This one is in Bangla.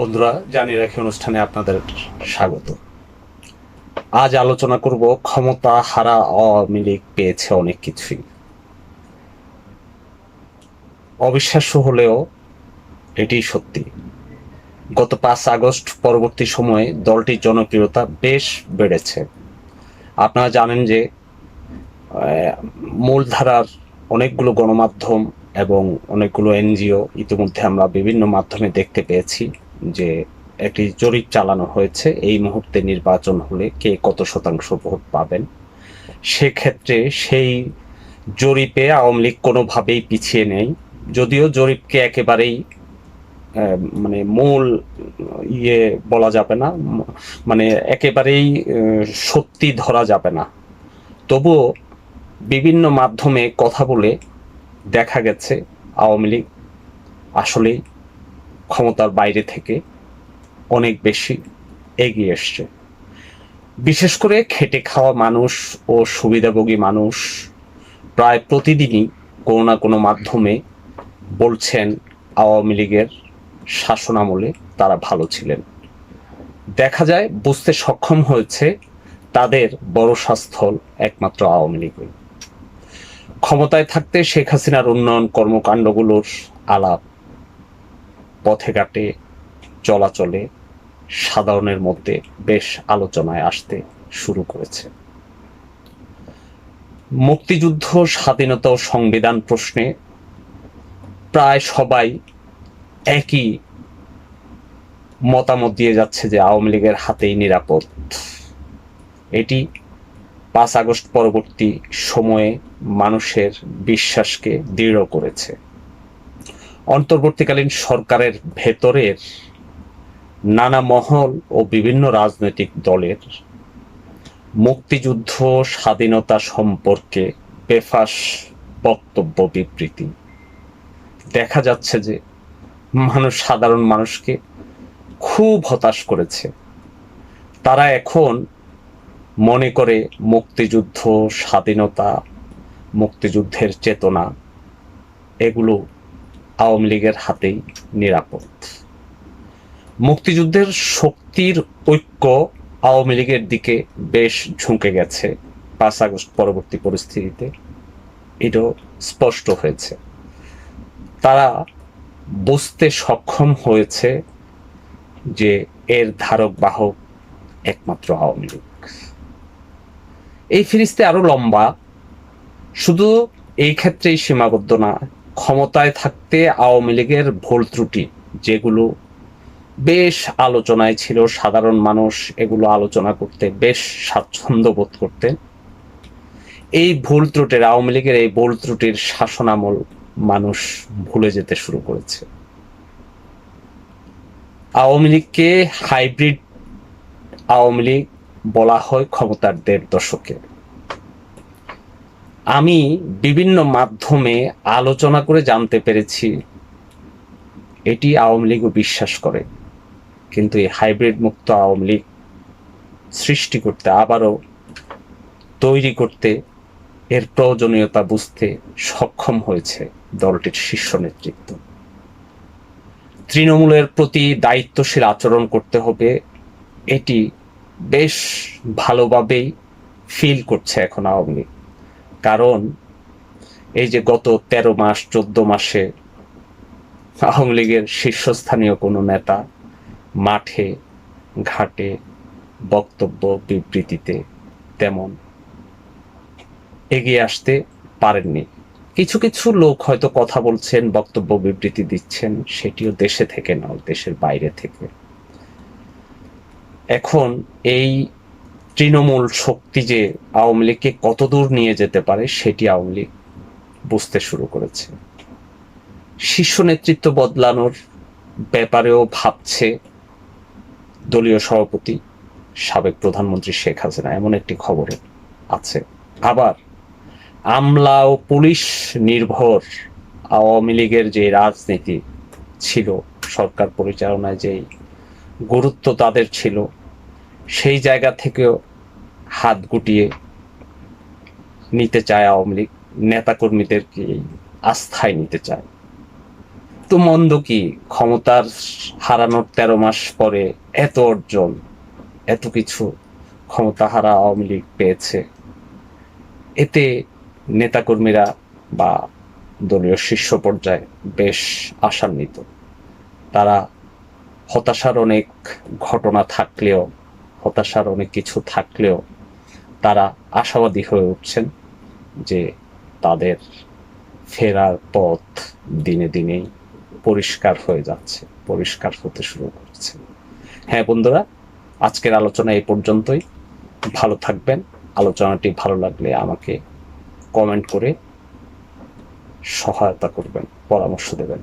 বন্ধুরা, জানিয়ে রাখি অনুষ্ঠানে আপনাদের স্বাগত। আজ আলোচনা করব ক্ষমতা হারা আওয়ামী লীগ পেয়েছে অনেক কিছুই। অবিশ্বাস্য হলেও এটি সত্যি। গত পাঁচ আগস্ট পরবর্তী সময়ে দলটির জনপ্রিয়তা বেশ বেড়েছে। আপনারা জানেন যে মূলধারার অনেকগুলো গণমাধ্যম এবং অনেকগুলো এনজিও ইতিমধ্যে আমরা বিভিন্ন মাধ্যমে দেখতে পেয়েছি। যে একটি জরিপ চালানো হয়েছে, এই মুহূর্তে নির্বাচন হলে কে কত শতাংশ ভোট পাবেন? সেক্ষেত্রে সেই জরিপে আওয়ামী লীগ কোনোভাবেই পিছিয়ে নেই। যদিও জরিপকে একেবারেই মানে মূল ইয়ে বলা যাবে না মানে একেবারেই সত্যি ধরা যাবে না। তবুও বিভিন্ন মাধ্যমে কথা বলে দেখা গেছে আওয়ামী লীগ আসলেই ক্ষমতার বাইরে থেকে অনেক বেশি এগিয়ে এসছে। বিশেষ করে খেটে খাওয়া মানুষ ও সুবিধাভোগী মানুষ প্রায় প্রতিদিনই কোনো না কোনো মাধ্যমে বলছেন আওয়ামী লীগের শাসনামলে তারা ভালো ছিলেন। দেখা যায়, বুঝতে সক্ষম হয়েছে তাদের বড় স্বাস্থল একমাত্র আওয়ামী লীগই ক্ষমতায় থাকতে শেখ হাসিনার উন্নয়ন কর্মকাণ্ডগুলোর আলাপ পথে ঘাটে চলাচলে সাধারণের মধ্যে বেশ আলোচনায় আসতে শুরু করেছে। মুক্তিযুদ্ধ, স্বাধীনতা ও সংবিধান প্রশ্নে প্রায় সবাই একই মতামত দিয়ে যাচ্ছে যে আওয়ামী লীগের হাতেই নিরাপদ। এটি পাঁচ আগস্ট পরবর্তী সময়ে মানুষের বিশ্বাসকে দৃঢ় করেছে। অন্তর্বর্তীকালীন সরকারের ভেতরের নানা মহল ও বিভিন্ন রাজনৈতিক দলের মুক্তিযুদ্ধ, স্বাধীনতা সম্পর্কে বেফাস বক্তব্য, বিবৃতি। দেখা যাচ্ছে যে মানুষ, সাধারণ মানুষকে খুব হতাশ করেছে। তারা এখন মনে করে মুক্তিযুদ্ধ, স্বাধীনতা, মুক্তিযুদ্ধের চেতনা, এগুলো আওয়ামী লীগের হাতেই নিরাপদ। মুক্তিযুদ্ধের শক্তির ঐক্য আওয়ামী লীগের দিকে বেশ ঝুঁকে গেছে পাঁচ আগস্ট পরবর্তী পরিস্থিতিতে। এটাও স্পষ্ট হয়েছে। তারা বুঝতে সক্ষম হয়েছে যে এর ধারক বাহক একমাত্র আওয়ামী লীগ। এই ফিরিস্তে আরও লম্বা। শুধু এই ক্ষেত্রেই সীমাবদ্ধ না ক্ষমতায় থাকতে আওয়ামী লীগের ভুল ত্রুটি, যেগুলো বেশ আলোচনায় ছিল, সাধারণ মানুষ এগুলো আলোচনা করতে বেশ স্বাচ্ছন্দ্য বোধ করতেন। এই ভুল ত্রুটির, আওয়ামী লীগের এই ভুল ত্রুটির শাসনামল মানুষ ভুলে যেতে শুরু করেছে। আওয়ামী লীগকে হাইব্রিড আওয়ামী লীগ বলা হয় ক্ষমতার দেড় দশকে আমি বিভিন্ন মাধ্যমে আলোচনা করে জানতে পেরেছি। এটি আওয়ামী লীগও বিশ্বাস করে। কিন্তু এই হাইব্রিড মুক্ত আওয়ামী লীগ সৃষ্টি করতে, আবারও তৈরি করতে এর প্রয়োজনীয়তা বুঝতে সক্ষম হয়েছে দলটির শীর্ষ নেতৃত্ব। তৃণমূলের প্রতি দায়িত্বশীল আচরণ করতে হবে, এটি বেশ ভালোভাবেই ফিল করছে এখন আওয়ামী লীগ। কারণ এই যে গত তেরো মাস, চোদ্দ মাসে আওয়ামী লীগের শীর্ষস্থানীয় কোনো নেতা মাঠে, ঘাটে বক্তব্য বিবৃতিতে তেমন এগিয়ে আসতে পারেননি। কিছু কিছু লোক হয়তো কথা বলছেন, বক্তব্য বিবৃতি দিচ্ছেন, সেটিও দেশে থেকে নয় দেশের বাইরে থেকে। এখন এই তৃণমূল শক্তি যে আওয়ামী লীগকে কতদূর নিয়ে যেতে পারে, সেটি আওয়ামী লীগ বুঝতে শুরু করেছে। শীর্ষ নেতৃত্ব বদলানোর ব্যাপারেও ভাবছে দলীয় সভাপতি সাবেক প্রধানমন্ত্রী শেখ হাসিনা, এমন একটি খবর আছে। আবার আমলা ও পুলিশ নির্ভর আওয়ামী লীগের যে রাজনীতি ছিল, সরকার পরিচালনায় যেই গুরুত্ব তাদের ছিল সেই জায়গা থেকেও হাত গুটিয়ে নিতে চায় আওয়ামী লীগ, নেতাকর্মীদেরকে আস্থায় নিতে চায়। তো মন্দ কি? ক্ষমতার হারানোর তেরো মাস পরে এত অর্জন, এত কিছু ক্ষমতা হারা আওয়ামী লীগ পেয়েছে। এতে নেতাকর্মীরা বা দলীয় শীর্ষ পর্যায়ে বেশ আশান্বিত। তারা হতাশার অনেক ঘটনা থাকলেও হতাশার অনেক কিছু থাকলেও তারা আশাবাদী হয়ে উঠছেন যে তাদের ফেরার পথ দিনে দিনেই পরিষ্কার হয়ে যাচ্ছে, পরিষ্কার হতে শুরু করছে। হ্যাঁ বন্ধুরা, আজকের আলোচনা এই পর্যন্তই। ভালো থাকবেন। আলোচনাটি ভালো লাগলে আমাকে কমেন্ট করে সহায়তা করবেন, পরামর্শ দেবেন।